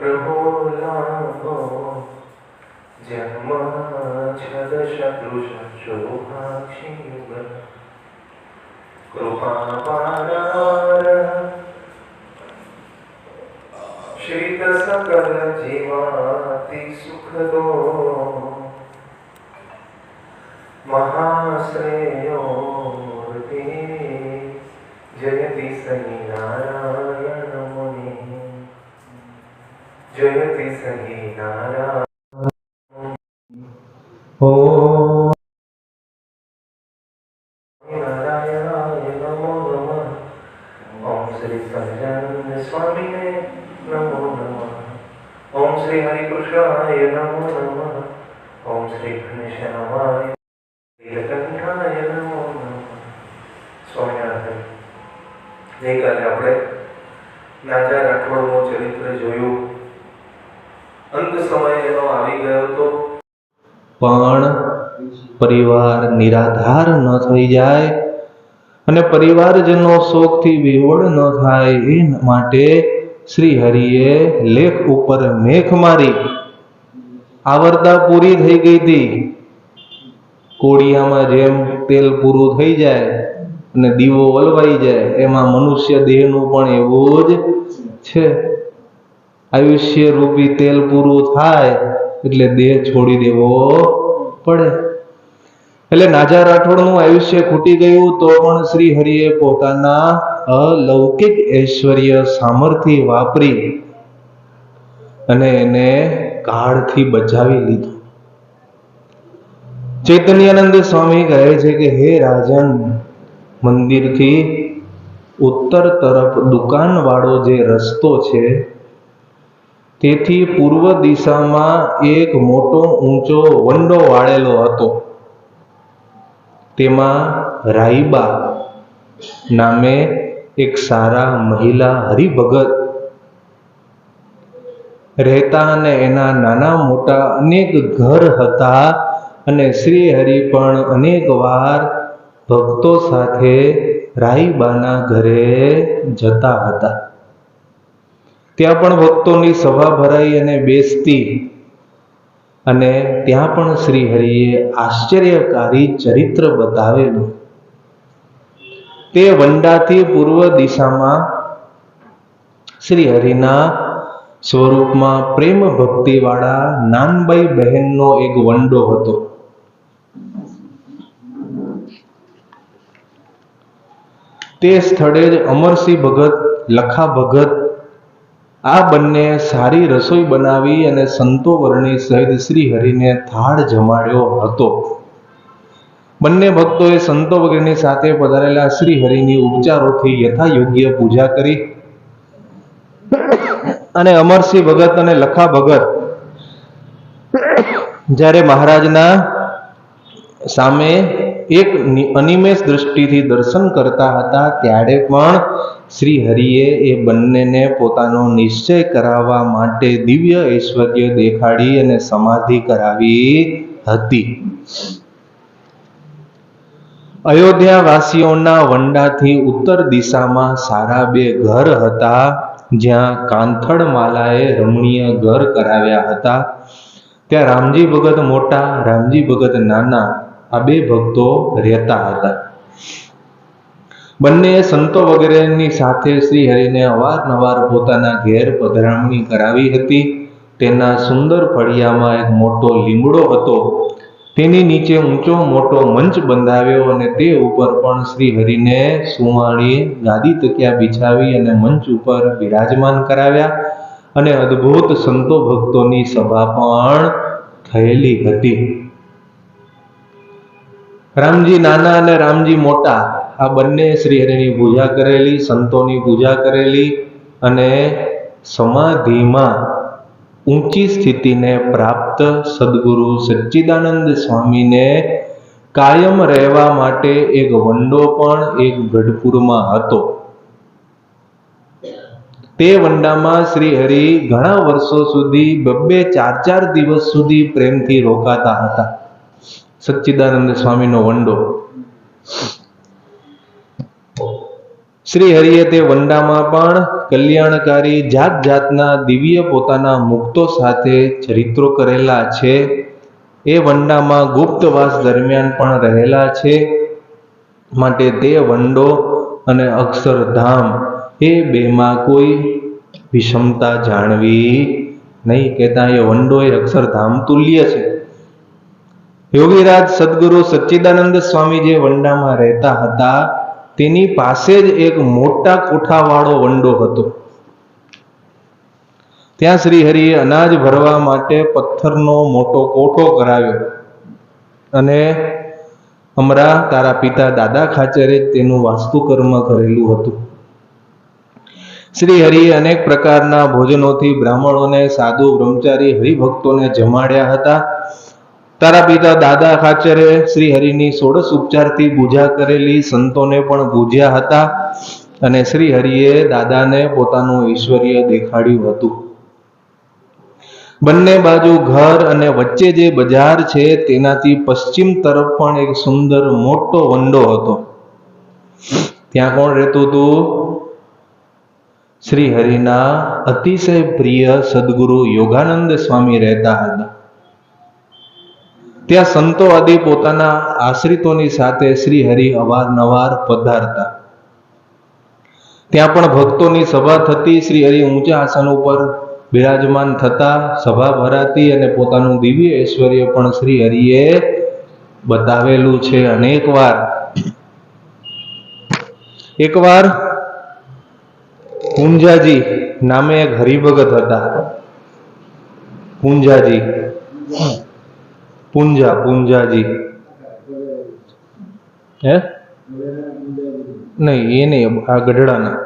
પ્રભો લાગો જન્મ છદ સદૃશ શોભાક્ષી યુગલ કૃપા પારાર શ્રીત સકલ જીવાતિ સુખ દો મહાશ્રેયો જયતિ સહી નારાયણ ઓ નારાયણાય નમો નમઃ ઓમ શ્રી સહજાનંદ સ્વામીને નમો નમઃ ઓમ શ્રી હરિકૃષ્ણાય નમો નમઃ ઓમ શ્રી ઘનશ્યામાય નીલકંઠાય નમો નમઃ સ્વામિનારાયણ ગઈકાલે આપણે નાજા રાઠોડનું ચરિત્ર જોયું અંત સમય એનો આવી ગયો તો પણ પરિવાર નિરાધાર ન થઈ જાય અને પરિવારજનો શોકથી વિહોળ ન થાય એ માટે શ્રી હરિએ લેખ ઉપર મેઘ મારી. આવરતા પૂરી થઈ ગઈ હતી. કોડિયામાં જેમ તેલ પૂરું થઈ જાય અને દીવો વલવાઈ જાય, એમાં મનુષ્ય દેહનું પણ એવું જ છે. આયુષ્ય રૂપી તેલ પૂરું થાય એટલે દેહ છોડી દેવો પડે. એટલે નાજા રાઠોડનું આયુષ્ય ખૂટી ગયું તો પણ શ્રી હરિએ પોતાના અલૌકિક ઐશ્વર્ય સામર્થ્ય વાપરી અને એને કાળથી બચાવી લીધું. ચૈતન્યાનંદ સ્વામી કહે છે કે, હે રાજન, મંદિરથી ઉત્તર તરફ દુકાનવાળો જે રસ્તો છે તેથી પૂર્વ દિશામાં એક મોટો ઊંચો વંડો વાળેલો હતો. તેમાં રાઈબા નામે એક સારા મહિલા હરિભગત રહેતા અને એના નાના મોટા અનેક ઘર હતા અને શ્રી હરિ પણ અનેક વાર ભક્તો સાથે રાઈબાના ઘરે જતા હતા. ત્યાં પણ ભક્તોની સભા ભરાઈ અને બેસતી અને ત્યાં પણ શ્રી હરિએ આશ્ચર્યકારી ચરિત્ર બતાવેલું. તે વંડાથી પૂર્વ દિશામાં શ્રી હરિના સ્વરૂપમાં પ્રેમ ભક્તિવાળા નાનબાઈ બહેનનો એક વંડો હતો. તે સ્થળે જ અમરસિંહ ભગત, લખા ભગત આ બંને સારી રસોઈ બનાવી અને સંતો વર્ણી સહિત શ્રી હરિને થાળ જમાડ્યો હતો. બંને ભક્તોએ સંતો વગેરેની સાથે પધારેલા શ્રી હરિની ઉપચારોથી યથાયોગ્ય પૂજા કરી. અને અમરસિંહ ભગત અને લખા ભગત જ્યારે મહારાજના સામે એક અનિમેષ દ્રષ્ટિથી દર્શન કરતા હતા, ત્યારે પણ શ્રી હરિએ એ બંનેને પોતાનો નિશ્ચય કરાવવા માટે દિવ્ય ઐશ્વર્ય દેખાડી અને સમાધિ કરાવી હતી. અયોધ્યા વાસીઓના વંડાથી ઉત્તર દિશામાં સારા બે ઘર હતા, જ્યાં કાંથળ માલાએ રમણીય ઘર કરાવ્યા હતા. ત્યાં રામજી ભગત મોટા, રામજી ભગત નાના આ બે ભક્તો રહેતા હતા. બંને સંતો વગેરેની સાથે શ્રી હરિને અવારનવાર પોતાના ઘેર પધરામણી કરાવી હતી. તેના સુંદર ફળિયામાં એક મોટો લીમડો હતો. તેની નીચે ઊંચો મોટો મંચ બંધાવ્યો અને તે ઉપર પણ શ્રી હરિને સુવાણી ગાદી તકિયા બિછાવી અને મંચ ઉપર બિરાજમાન કરાવ્યા. અને અદ્ભુત સંતો ભક્તોની સભા પણ થયેલી હતી. રામજી નાના અને રામજી મોટા, આ બંને શ્રી હરિની પૂજા કરેલી, સંતોની પૂજા કરેલી અને સમાધિમાં ઊંચી સ્થિતિને પ્રાપ્ત સદગુરુ સચ્ચિદાનંદ સ્વામીને કાયમ રહેવા માટે એક વંડો પણ એક ગઢપુરમાં હતો. તે વંડામાં શ્રી હરિ ઘણા વર્ષો સુધી બબ્બે ચાર ચાર દિવસ સુધી પ્રેમથી રોકાતા હતા. સચ્ચિદાનંદ સ્વામીનો વંડો. શ્રી હરિએ તે વંડામાં પણ કલ્યાણકારી જાત જાતના દિવ્ય પોતાના મુક્તો સાથે ચરિત્રો કરેલા છે. એ વંડામાં ગુપ્તવાસ દરમિયાન પણ રહેલા છે. માટે તે વંડો અને અક્ષરધામ એ બેમાં કોઈ વિષમતા જાણવી નહીં. કહેતા એ વંડો એ અક્ષરધામ તુલ્ય છે. યોગીરાજ સદગુરુ સચ્ચિદાનંદ સ્વામી જે વંડામાં રહેતા હતા. તેની પાસે જ એક મોટા કોઠાવાળો વંડો હતો. ત્યાં શ્રીહરિએ અનાજ ભરવા માટે પથ્થરનો મોટો કોઠો કરાવ્યો અને અમરા તારા પિતા દાદા ખાચરે તેનું વાસ્તુકર્મ કરેલું હતું. શ્રી હરિએ અનેક પ્રકારના ભોજનોથી બ્રાહ્મણોને સાધુ બ્રહ્મચારી હરિભક્તોને જમાડ્યા હતા. તારા પિતા દાદા ખાચરે શ્રી હરિની સોળસ ઉપચારથી પૂજા કરેલી સંતોને પણ પૂજ્યા હતા અને શ્રી હરિએ દાદાને પોતાનું ઐશ્વર્ય દેખાડ્યું હતું. બંને બાજુ ઘર અને વચ્ચે જે બજાર છે તેનાથી પશ્ચિમ તરફ પણ એક સુંદર મોટો વંડો હતો. ત્યાં કોણ રહેતું હતું? શ્રી હરિના અતિશય પ્રિય સદગુરુ યોગાનંદ સ્વામી રહેતા હતા. ત્યાં સંતો આદિ પોતાના આશ્રિતોની સાથે શ્રી હરિ અવારનવાર પધારતા. ત્યાં પણ ભક્તોની સભા થતી શ્રી હરિ ઊંચા આસન ઉપર બિરાજમાન થતા, સભા ભરાતી અને પોતાનું દિવ્ય ઐશ્વર્ય પણ શ્રી હરિએ બતાવેલું છે અનેક વાર એકવાર પૂંજાજી નામે એક હરિભગત હતા. પૂંજાજી. પૂંજા પૂંજાજી. હે? નહીં એ નહીં આ ગઢડાના.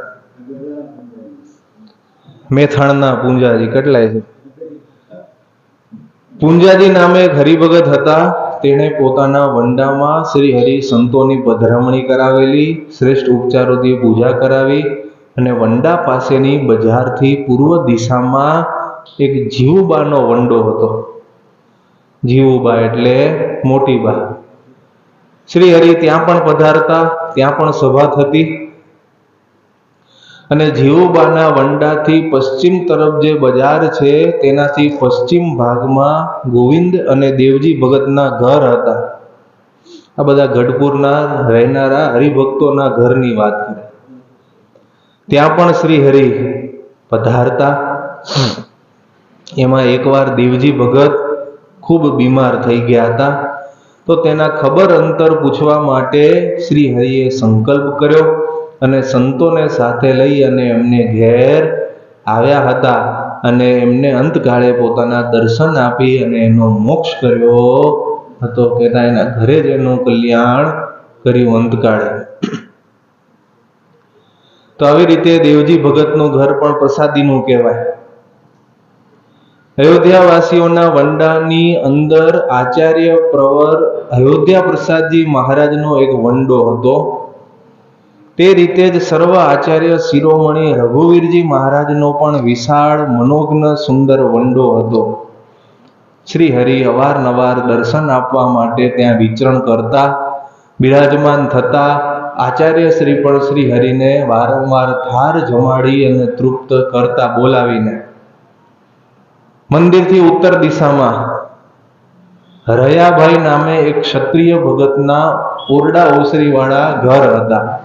મેથાણના પૂંજાજી કેટલાય છે? પૂંજાજી નામે એક હરિભગત હતા. તેણે પોતાના વંડામાં શ્રી હરિ સંતોની પધરામણી કરાવેલી શ્રેષ્ઠ ઉપચારોથી પૂજા કરાવી અને વંડા પાસેની બજારથી પૂર્વ દિશામાં એક જીવબાનો વંડો હતો. જીવુબા એટલે મોટીબા શ્રી હરિ ત્યાં પણ પધારતા, ત્યાં પણ સભા થતી. અને જીવુબાના વંડાથી પશ્ચિમ તરફ જે બજાર છે, તેનાથી પશ્ચિમ ભાગમાં ગોવિંદ અને દેવજી ભગતના ઘર હતા. આ બધા ગઢપુરના રહેનારા હરિભક્તોના ઘરની વાત કરે. ત્યાં પણ શ્રી હરિ પધારતા. એમાં એકવાર દેવજી ભગત ખૂબ બીમાર થઈ ગયા હતા. તો તેના ખબર અંતર પૂછવા માટે શ્રી હરિએ સંકલ્પ કર્યો અને સંતોને સાથે લઈ અને એમને ઘેર આવ્યા હતા અને એમને અંતકાળે પોતાના દર્શન આપી અને એનો મોક્ષ કર્યો હતો કે એના ઘરે જ એનું કલ્યાણ કર્યું અંતકાળે. તો આવી રીતે દેવજી ભગતનું ઘર પણ પ્રસાદીનું કહેવાય. અયોધ્યાવાસીઓના વંડાની અંદર આચાર્ય પ્રવર અયોધ્યા પ્રસાદજી મહારાજનો એક વંડો હતો. તે રીતે જ સર્વ આચાર્ય શિરોમણી રઘુવીરજી મહારાજનો પણ વિશાળ, મનોજ્ઞ, સુંદર વંડો હતો. શ્રી હરિ અવારનવાર દર્શન આપવા માટે ત્યાં વિચરણ કરતા, બિરાજમાન થતા, આચાર્ય શ્રી પણ શ્રી હરિને વારંવાર થાર જમાડી અને તૃપ્ત કરતા બોલાવીને મંદિરથી ઉત્તર દિશામાં. રયાભાઈ નામે એક ક્ષત્રિય ભગતના ઓરડા ઓસરીવાળા ઘર હતા.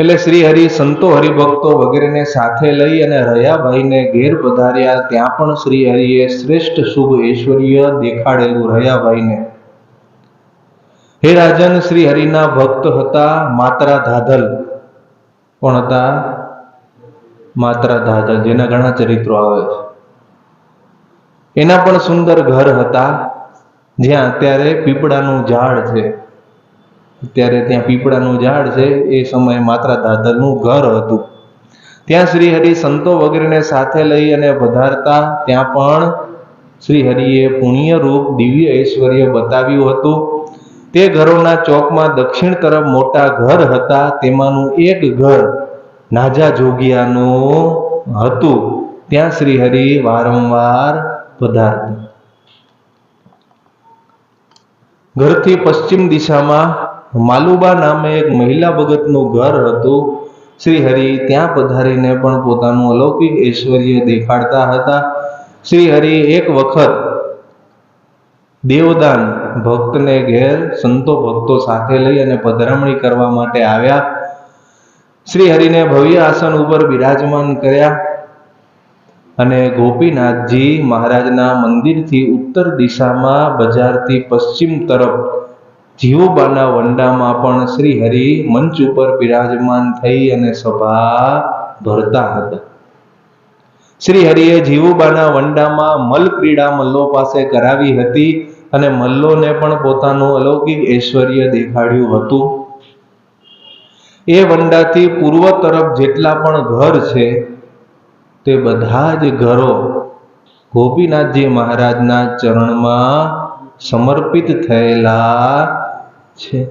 એટલે શ્રી હરિ સંતો હરિભક્તો વગેરેને સાથે લઈ અને રયાભાઈને ઘેર પધાર્યા, ત્યાં પણ શ્રી હરિએ શ્રેષ્ઠ શુભ ઐશ્વર્ય દેખાડેલું રયાભાઈને. હે રાજન, શ્રી હરિના ભક્ત હતા માત્રા ધાધલ. પણ હતા? માત્રા દાદા, જેના ઘણા ચરિત્રો આવે છે. એના પણ સુંદર ઘર હતા, જ્યાં અત્યારે પીપળાનું ઝાડ છે. અત્યારે ત્યાં પીપળાનું ઝાડ છે, એ સમયે માત્રા દાદરનું ઘર હતું. ત્યાં શ્રી સંતો વગેરેને સાથે લઈ અને પધારતા, ત્યાં પણ શ્રી હરિએ પુણ્ય રૂપ દિવ્ય ઐશ્વર્ય બતાવ્યું હતું. તે ઘરોના ચોકમાં દક્ષિણ તરફ મોટા ઘર હતા, તેમાંનું એક ઘર નાજા જોગિયાનું હતું. ત્યાં શ્રી હરિ વારંવાર પધારતા. ઘરથી પશ્ચિમ દિશામાં માલુબા નામે એક મહિલા ભગતનું ઘર હતું. શ્રી હરિ ત્યાં પધારીને પણ પોતાનું અલૌકિક ઐશ્વર્ય દેખાડતા હતા. શ્રીહરિ એક વખત દેવદાન ભક્તને ઘેર સંતો ભક્તો સાથે લઈ અને પધરામણી કરવા માટે આવ્યા. શ્રી હરિને ભવ્ય આસન ઉપર બિરાજમાન કર્યા અને ગોપીનાથજી મહારાજના મંદિરથી ઉત્તર દિશામાં બજારથી પશ્ચિમ તરફ જીવોબાના વંડામાં પણ શ્રી હરિ મંચ ઉપર બિરાજમાન થઈ અને સભા ભરતા હતા. શ્રી હરિએ જીવુબાના વંડામાં મલ ક્રીડા મલ્લો પાસે કરાવી હતી અને મલ્લોને પણ પોતાનું અલૌકિક ઐશ્વર્ય દેખાડ્યું હતું. એ વંડાથી પૂર્વ તરફ જેટલા પણ ઘર છે, તે બધા જ ઘરો ગોપીનાથજી મહારાજના ચરણમાં સમર્પિત થયેલા છે.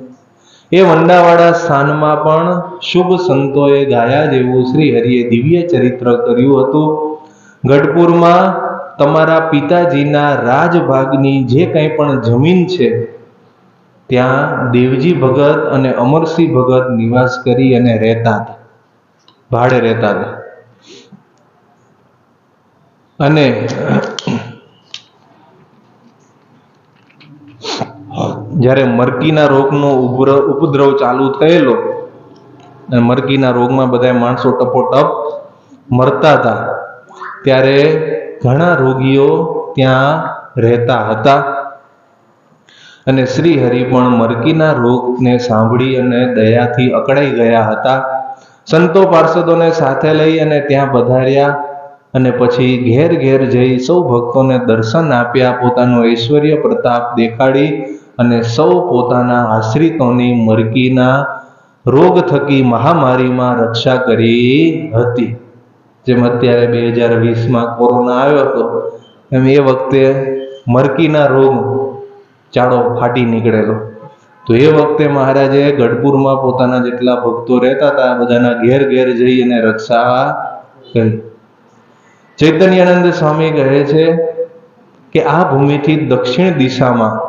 એ વંડાવાળા સ્થાનમાં પણ શુભ સંતોએ ગાયા જેવું શ્રી હરિએ દિવ્ય ચરિત્ર કર્યું હતું. ગઢપુરમાં તમારા પિતાજીના રાજભાગની જે કંઈ પણ જમીન છે ત્યાં દેવજી ભગત અને અમરસિંહ ભગત નિવાસ કરી અને રહેતા હતા. ભાડે રહેતા હતા. અને જ્યારે મરકીના રોગનો ઉપદ્રવ ચાલુ થયેલો અને મરકીના રોગમાં બધા માણસો ટપોટપ મરતા હતા, ત્યારે ઘણા રોગીઓ ત્યાં રહેતા હતા. અને શ્રી હરિ પણ મરકીના રોગને સાંભળી અને દયાથી અકળાઈ ગયા હતા. સંતો પાર્ષદોને સાથે લઈ અને ત્યાં પધાર્યા અને પછી ઘેર ઘેર જઈ સૌ ભક્તોને દર્શન આપ્યા, પોતાનો ઐશ્વર્ય પ્રતાપ દેખાડી અને સૌ પોતાના આશ્રિતોની મરકીના રોગ થકી મહામારીમાં રક્ષા કરી હતી. જેમ અત્યારે બે હજાર વીસમાં કોરોના આવ્યો હતો, એમ એ વખતે મરકીના રોગ ચાળો ફાટી નીકળેલો. તો એ વખતે મહારાજે ગઢપુરમાં પોતાના જેટલા ભક્તો રહેતા હતા, બધાના ઘેર ઘેર જઈ અને રક્ષા કરી. ચૈતન્યાનંદ સ્વામી કહે છે કે આ ભૂમિથી દક્ષિણ દિશામાં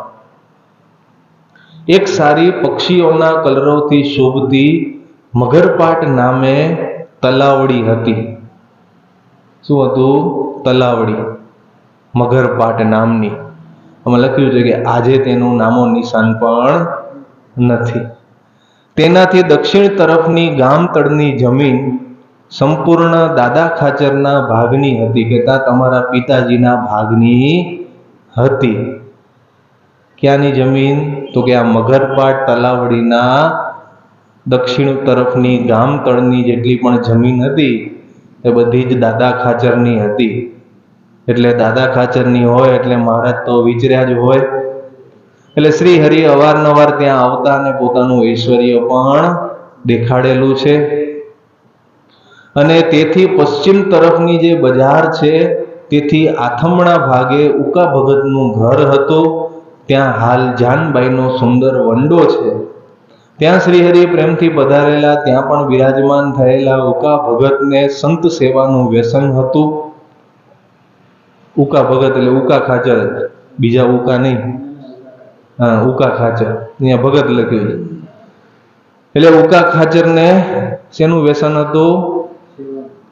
એક સારી પક્ષીઓના કલરવથી શોભતી મગરપાટ નામે તલાવડી હતી. શું હતું? તલાવડી. મગરપાટ નામની. આમાં લખ્યું છે કે આજે તેનું નામો નિશાન પણ નથી. તેનાથી દક્ષિણ તરફની ગામ જમીન સંપૂર્ણ દાદા ખાચરના ભાગની હતી કે ત્યાં તમારા પિતાજીના ભાગની હતી. ક્યાંની જમીન? તો કે આ મગરપાટ તલાવડીના દક્ષિણ તરફની ગામ જેટલી પણ જમીન હતી, એ બધી જ દાદા ખાચરની હતી. એટલે દાદા ખાચરની હોય, એટલે મહારાજ તો વિચર્યા જ હોય. એટલે શ્રી હરિ અવારનવાર ત્યાં આવતા અને પોતાનું ઐશ્વર્ય પણ દેખાડેલું છે. અને તેથી પશ્ચિમ તરફની જે બજાર છે, તેથી આથમણા ભાગે ઉકા ભગતનું ઘર હતું. ત્યાં હાલ જાનબાઈનો સુંદર વંડો છે. ત્યાં શ્રીહરિ પ્રેમથી પધારેલા, ત્યાં પણ બિરાજમાન થયેલા ઉકા ભગતને સંત સેવાનું વ્યસન હતું. ઉકા ભગત એટલે ઉકા ખાચર બીજા ઉકા નહીં. હા ઉકા ખાચર. અહીંયા ભગત લખ્યું છે. એટલે ઉકા ખાચરને શેનું વ્યસન હતું?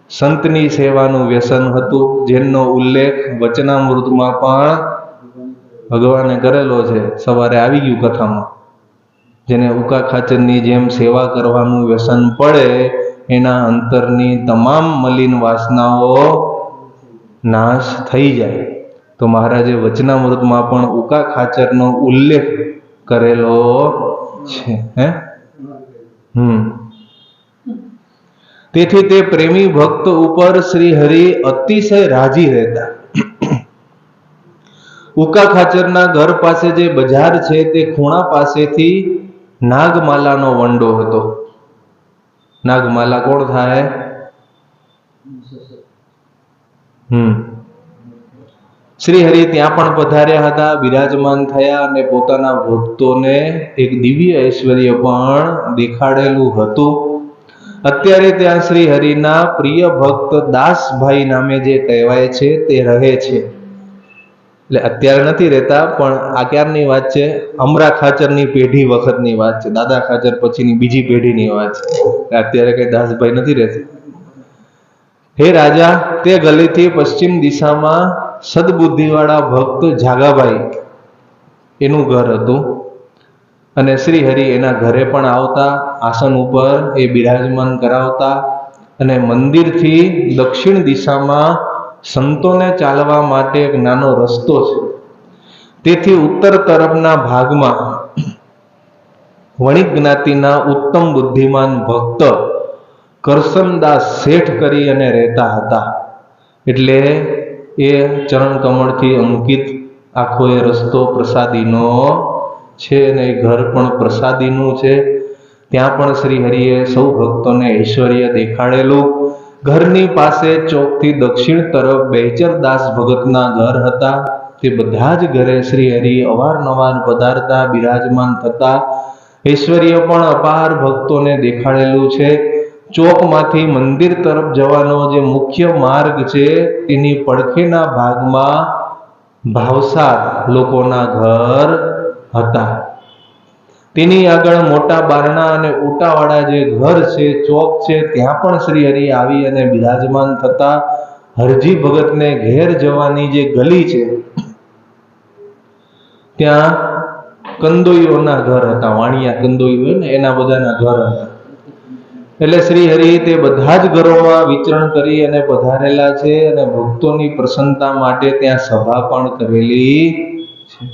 સંતની સેવાનું વ્યસન હતું. જેનો ઉલ્લેખ વચનામૃતમાં પણ ભગવાને કરેલો છે. સવારે આવી ગયું કથામાં. જેને ઉકા ખાચરની જેમ સેવા કરવાનું વ્યસન પડે, એના અંતરની તમામ મલિન વાસનાઓ નાશ થઈ જાય. તો મહારાજે વચનામૃતમાં પણ ઉકા ખાચરનો ઉલ્લેખ કરેલો છે, હે? હમ. તેથી તે પ્રેમી ભક્ત ઉપર શ્રી હરિ અતિશય રાજી રહેતા. ઉકા ખાચરના ઘર પાસે જે બજાર છે તે ખૂણા પાસેથી નાગમાલાનો વંડો હતો. નાગમાલા કોણ થાય? શ્રી હરિ ત્યાં પણ પધાર્યા હતા, બિરાજમાન થયા અને પોતાના ભક્તોને એક દિવ્ય ઐશ્વર્ય પણ દેખાડેલું હતું. અત્યારે ત્યાં શ્રી પ્રિય ભક્ત દાસભાઈ નામે જે કહેવાય છે, તે રહે છે. એટલે અત્યારે નથી રહેતા, પણ આ ક્યારની વાત છે? અમરા ખાચરની પેઢી વખતની વાત છે, દાદા ખાચર પછીની બીજી પેઢીની વાત છે. અત્યારે કઈ દાસભાઈ નથી રહેતા. હે રાજા, તે ગલીથી પશ્ચિમ દિશામાં સદબુદ્ધિવાળા ભક્ત જાગાભાઈ એનું ઘર હતું. અને શ્રી હરિ એના ઘરે પણ આવતા, આસન ઉપર એ બિરાજમાન કરાવતા અને મંદિરથી દક્ષિણ દિશામાં સંતોને ચાલવા માટે એક નાનો રસ્તો છે. તેથી ઉત્તર તરફના ભાગમાં વણિક જ્ઞાતિના ઉત્તમ બુદ્ધિમાન ભક્ત કરસનદાસ શેઠ કરી અને રહેતા હતા. એટલે એ ચરણ કમળથી અંકિત આખો એ રસ્તો પ્રસાદીનો છે અને એ ઘર પણ પ્રસાદીનું છે. ત્યાં પણ શ્રી હરિએ સૌ ભક્તોને ઐશ્વર્ય દેખાડેલું. ઘરની પાસે ચોકથી દક્ષિણ તરફ બેચરદાસ ભગતના ઘર હતા. તે બધા જ ઘરે શ્રી હરિ અવારનવાર પધારતા, બિરાજમાન થતા. ઐશ્વર્ય પણ અપાર ભક્તોને દેખાડેલું છે. ચોકમાંથી મંદિર તરફ જવાનો જે મુખ્ય માર્ગ છે, તેની પડખેના ભાગમાં ભાવસાર લોકોના ઘર હતા. તેની આગળ મોટા બારણા અને ઓટાવાળા જે ઘર છે, ચોક છે, ત્યાં પણ શ્રી હરિ આવી અને બિરાજમાન થતા હરજી ભગતને ઘેર જવાની જે ગલી છે, ત્યાં કંદોઈઓના ઘર હતા, વાણિયા કંદોઈ હોય ને, એના બધાના ઘર હતા. એટલે શ્રી હરિ તે બધા જ ઘરોમાં વિચરણ કરી અને પધારેલા છે અને ભક્તોની પ્રસન્નતા માટે ત્યાં સભા પણ કરેલી છે.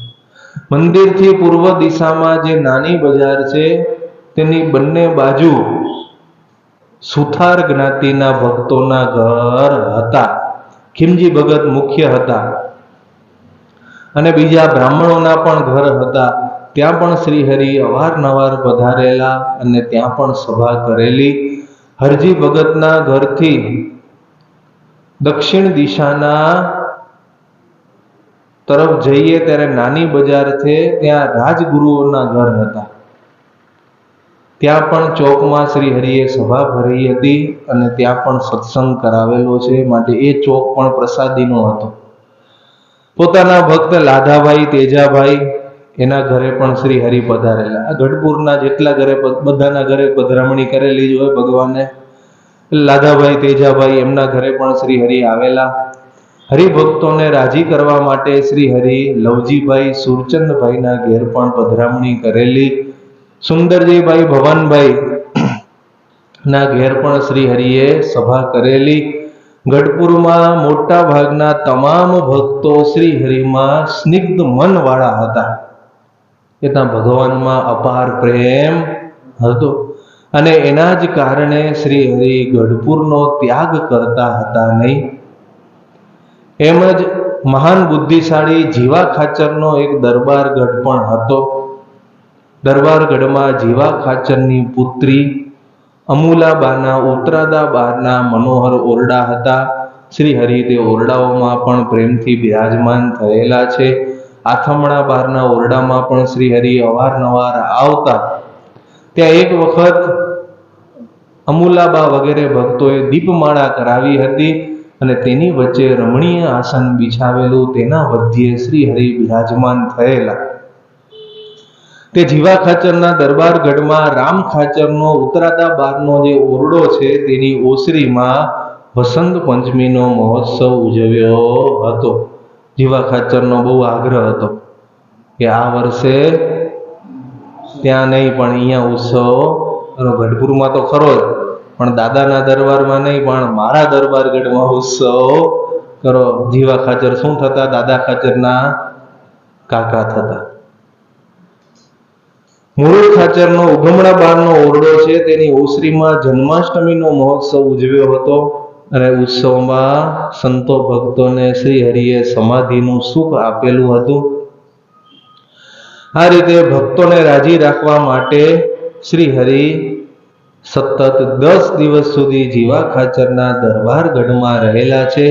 મંદિરથી પૂર્વ દિશામાં જે નાની બજાર છે, તેની બંને બાજુ સુથાર જ્ઞાતિના ભક્તોના ઘર હતા. ખીમજી ભગત મુખ્ય હતા. અને બીજા બ્રાહ્મણોના પણ ઘર હતા. ત્યાં પણ શ્રી હરિ અવારનવાર પધારેલા અને ત્યાં પણ સભા કરેલી. હરજી ભગતના ઘરથી દક્ષિણ દિશાના તરફ જઈએ ત્યારે નાની બજાર છે, ત્યાં રાજગુરુઓના ઘર હતા. ત્યાં પણ ચોકમાં શ્રી હરિએ સભા ભરી હતી અને ત્યાં પણ સત્સંગ કરાવેલો છે, માટે એ ચોક પણ પ્રસાદીનો હતો. પોતાના ભક્ત લાધાભાઈ તેજાભાઈ એના ઘરે પણ શ્રી હરિ પધારેલા. ગઢપુરના જેટલા ઘરે બધાના ઘરે પધરામણી કરેલી જ હોય ભગવાને લાધાભાઈ, તેજાભાઈ એમના ઘરે પણ શ્રી હરિ આવેલા. હરિભક્તોને રાજી કરવા માટે શ્રી હરિ લવજીભાઈ સુરચંદભાઈના ઘેર પણ પધરામણી કરેલી. સુંદરજીભાઈ ભવાનભાઈ ના ઘેર પણ શ્રી હરિએ સભા કરેલી. ગઢપુરમાં મોટા ભાગના તમામ ભક્તો શ્રી હરિમાં સ્નિગ્ધ મનવાળા હતા. એ ત્યાં ભગવાનમાં અપાર પ્રેમ હતો. અને એના જ કારણે શ્રી હરિ ગઢપુરનો ત્યાગ કરતા હતા નહીં. એમ જ મહાન બુદ્ધિશાળી જીવા ખાચરનો એક દરબારગઢ પણ હતો. દરબારગઢમાં જીવા ખાચરની પુત્રી અમુલાબાના ઉતરાદા બારના મનોહર ઓરડા હતા. શ્રી હરિ તે ઓરડાઓમાં પણ પ્રેમથી બિરાજમાન થયેલા છે. આથમણા બહારના ઓરડામાં પણ શ્રી હરિ અવારનવાર આવતા ત્યાં એક વખત અમુલાબા વગેરે ભક્તોએ દીપમાળા કરાવી હતી અને તેની વચ્ચે રમણીય આસન બિછાવેલું તેના વધ્યે શ્રી હરિ બિરાજમાન થયેલા. તે જીવા ખાચરના દરબાર ગઢમાં રામ ખાચરનો ઉતરાદા બારનો જે ઓરડો છે તેની ઓસરીમાં વસંત પંચમીનો મહોત્સવ ઉજવ્યો હતો. જીવા ખાચરનો બહુ આગ્રહ હતો કે આ વર્ષે ત્યાં નહીં, પણ અહીંયા ઉત્સવ. ગઢપુરમાં તો ખરો જ, પણ દાદાના દરબારમાં નહીં, પણ મારા દરબારગઢમાં ઉત્સવ કરો. જીવા ખાચર શું થતા? દાદા ખાચરના કાકા થતા. મૂળ ખાચરનો ઉગમણા બારનો ઓરડો છે, તેની ઓસરીમાં જન્માષ્ટમીનો મહોત્સવ ઉજવ્યો હતો. અને ઉત્સવમાં સંતો ભક્તોને શ્રી હરિએ સમાધિનું સુખ આપેલું હતું. આ રીતે ભક્તોને રાજી રાખવા માટે શ્રી હરિ સતત દસ દિવસ સુધી જીવા ખાચરના દરબાર ગઢમાં રહેલા છે.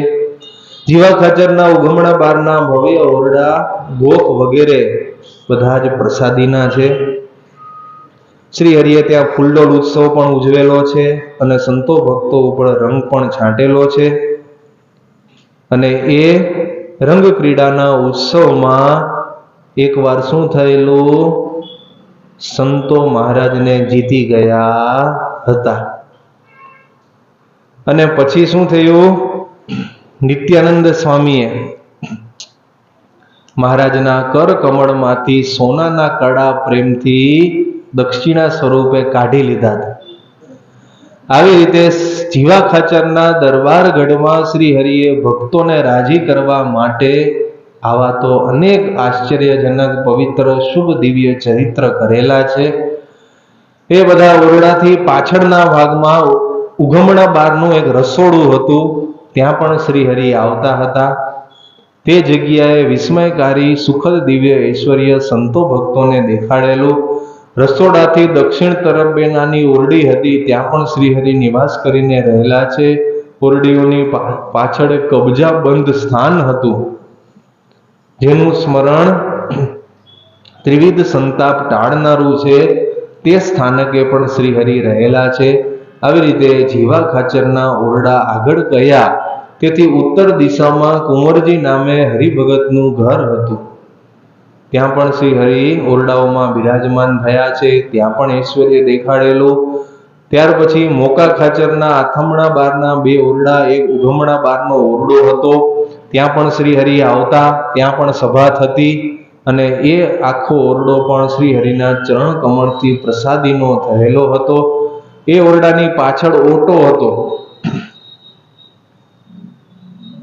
જીવા ખાચરના ઉગમણા બારના ભવ્ય ઓરડા ગોખ વગેરે બધા જ પ્રસાદીના છે. શ્રી હરિએ ત્યાં ફૂલડોલ ઉત્સવ પણ ઉજવેલો છે અને સંતો ભક્તો ઉપર રંગ પણ છાંટેલો છે. અને એ રંગ ક્રીડાના ઉત્સવમાં એકવાર શું થયેલું? સંતો મહારાજને જીતી ગયા હતા. અને પછી શું થયું? નિત્યાનંદ સ્વામીએ મહારાજના કર કમળમાંથી સોનાના કડા પ્રેમથી દક્ષિણા સ્વરૂપે કાઢી લીધા આવી રીતે જીવા ખાચરના દરબારગઢમાં શ્રી હરિએ ભક્તોને રાજી કરવા માટે આવા તો અનેક આશ્ચર્યજનક, પવિત્ર, શુભ, દિવ્ય ચરિત્ર કરેલા છે. એ બધા ઓરડાથી પાછળના ભાગમાં ઉગમણા બારનું એક રસોડું હતું. ત્યાં પણ શ્રી હરિ આવતા હતા. તે જગ્યાએ વિસ્મયકારી, સુખદ, દિવ્ય, ઐશ્વર્ય સંતો ભક્તોને દેખાડેલું. રસોડાથી દક્ષિણ તરફ બે નાની ઓરડી હતી. ત્યાં પણ શ્રીહરિ નિવાસ કરીને રહેલા છે. ઓરડીઓની પાછળ કબજા કબજાબંધ સ્થાન હતું. જેનું સ્મરણ ત્રિવિધ સંતાપ ટાળનારું છે. તે સ્થાનકે પણ શ્રીહરિ રહેલા છે. આવી રીતે જીવા ખાચરના ઓરડા આગળ ગયા. તેથી ઉત્તર દિશામાં કુંવરજી નામે હરિભગતનું ઘર હતું. ત્યાં પણ શ્રી હરિ ઓરડાઓમાં બિરાજમાન થયા છે. ત્યાં પણ ઐશ્વર્ય દેખાડેલું. ત્યાર પછી મોકા ખાચરના આથમણા બારના બે ઓરડા, એક ઉઘમણા બારનો ઓરડો હતો. ત્યાં પણ શ્રી હરિ આવતા, ત્યાં પણ સભા થતી અને એ આખો ઓરડો પણ શ્રી હરિના ચરણ કમળથી પ્રસાદીનો થયેલો હતો. એ ઓરડાની પાછળ ઓટો હતો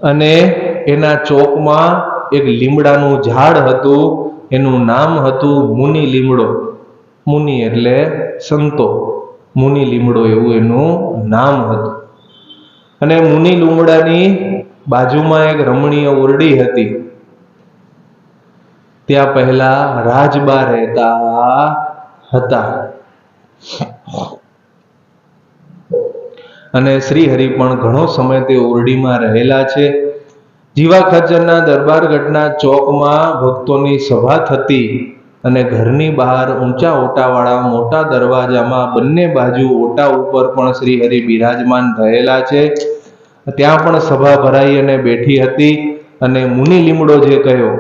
અને એના ચોકમાં એક લીમડાનું ઝાડ હતું. એનું નામ હતું મુનિ લીમડો. મુનિ એટલે સંતો. મુનિ લીમડો એવું એનું નામ હતું. અને મુનિ લીમડાની બાજુમાં એક રમણીય ઓરડી હતી. ત્યાં પહેલા રાજબા રહેતા હતા. અને શ્રી હરિ પણ ઘણો સમય તે ઓરડીમાં રહેલા છે. જીવા ખચ્ચરના દરબારગઢના ચોકમાં ભક્તોની સભા થતી અને ઘરની બહાર ઊંચા ઓટાવાળા મોટા દરવાજામાં બંને બાજુ ઓટા ઉપર પણ શ્રી હરિ બિરાજમાન થયેલા છે. ત્યાં પણ સભા ભરાઈ અને બેઠી હતી અને મુનિ લીમડો જે કહ્યો,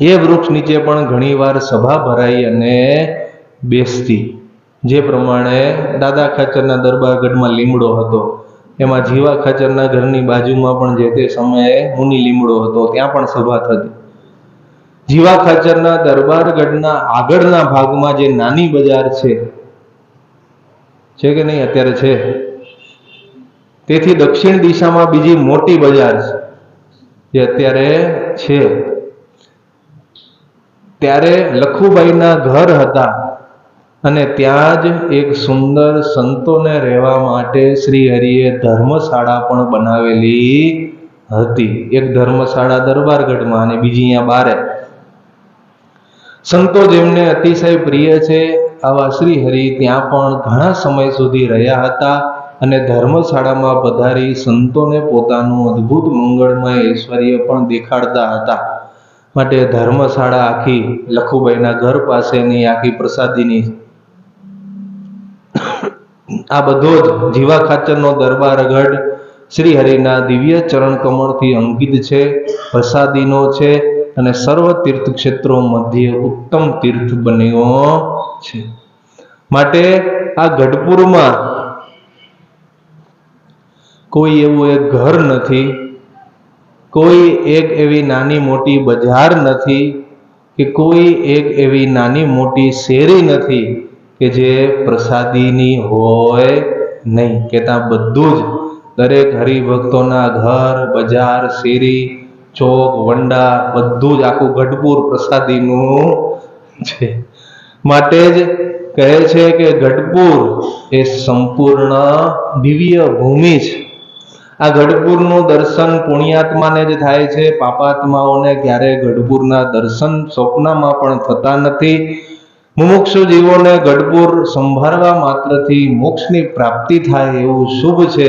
એ વૃક્ષ નીચે પણ ઘણીવાર સભા ભરાઈ અને બેસતી. જે પ્રમાણે દાદા ખાચરના દરબારગઢમાં લીમડો હતો. એમાં જીવા ખાચરના ઘરની બાજુમાં પણ જે તે સમયે મુનિ લીમડો હતો, ત્યાં પણ સભા થતી. જીવા ખાચરના દરબારગઢના આગળના ભાગમાં જે નાની બજાર છે છે કે નહીં અત્યારે છે? તેથી દક્ષિણ દિશામાં બીજી મોટી બજાર છે જે અત્યારે છે. ત્યારે લખુભાઈના ઘર હતા. અને ત્યાં જ એક સુંદર સંતોને રહેવા માટે શ્રી હરિએ ધર્મશાળા પણ બનાવેલી હતી. એક ધર્મશાળા દરબારગઢમાં અને બીજી અહીંયા બારે. સંતો જેમને અતિશય પ્રિય છે, આવા શ્રી હરિ ત્યાં પણ ઘણા સમય સુધી રહ્યા હતા અને ધર્મશાળામાં પધારી સંતોને પોતાનું અદ્ભુત મંગળમય ઐશ્વર્ય પણ દેખાડતા હતા. માટે ધર્મશાળા આખી લખુભાઈના ઘર પાસેની આખી પ્રસાદીની આ બધો જ જીવા ખાચરનો દરબારગઢ શ્રી હરિના દિવ્ય ચરણ કમળથી અંકિત છે, પ્રસાદીનો છે અને સર્વ તીર્થ ક્ષેત્રો મધ્ય ઉત્તમ તીર્થ બન્યો છે. માટે આ ગઢપુરમાં કોઈ એવું એક ઘર નથી, કોઈ એક એવી નાની મોટી બજાર નથી કે કોઈ એક એવી નાની મોટી શેરી નથી કે જે પ્રસાદીની હોય નહીં. કે ત્યાં બધું જ દરેક હરિભક્તોના ઘર, બજાર, શેરી, ચોક વંડા બધું જ આખું ગઢપુર પ્રસાદીનું છે. માટે જ કહે છે કે ગઢપુર એ સંપૂર્ણ દિવ્ય ભૂમિ છે. આ ગઢપુરનું દર્શન પુણ્યાત્માને જ થાય છે. પાપાત્માઓને ક્યારે ગઢપુરના દર્શન સ્વપ્નમાં પણ થતા નથી. મુમુક્ષુ જીવોને ગઢપુર સંભાળવા માત્રથી મોક્ષની પ્રાપ્તિ થાય એવું શુભ છે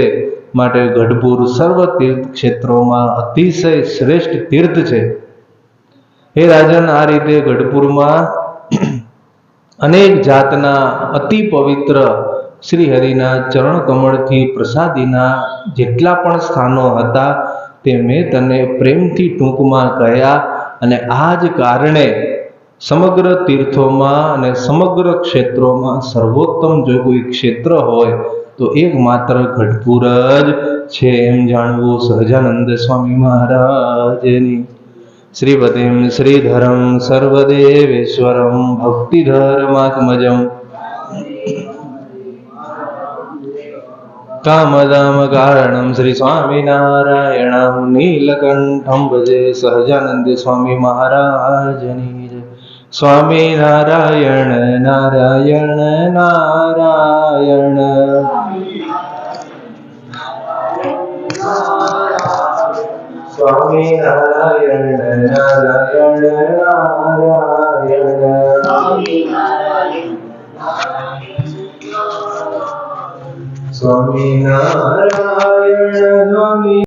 માટે ગઢપુર સર્વ તીર્થ ક્ષેત્રોમાં અતિશય શ્રેષ્ઠ તીર્થ છે. હે રાજન, આ રીતે ગઢપુરમાં અનેક જાતના અતિ પવિત્ર શ્રી હરિના ચરણ કમળથી પ્રસાદીના જેટલા પણ સ્થાનો હતા તે મેં તને પ્રેમથી ટૂંકમાં કહ્યા અને આ જ કારણે સમગ્ર તીર્થોમાં અને સમગ્ર ક્ષેત્રોમાં સર્વોત્તમ જો કોઈ ક્ષેત્ર હોય, તો એક માત્ર ગઢપુર જ છે એમ જાણવું સહજાનંદ સ્વામી મહારાજની. શ્રીપતિમ શ્રીધરમ સર્વદેવેશ્વરમ ભક્તિધર્માત્મજમ કામદામ કારણમ શ્રી સ્વામિનારાયણમ નીલકંઠમ ભજે સહજાનંદ સ્વામી મહારાજની. സ്വാമി നാരായണ നാരായണ നാരായണ. സ്വാമി നാരായണ നാരായണ നാരായണ. സ്വാമി നാരായണ സ്വാമി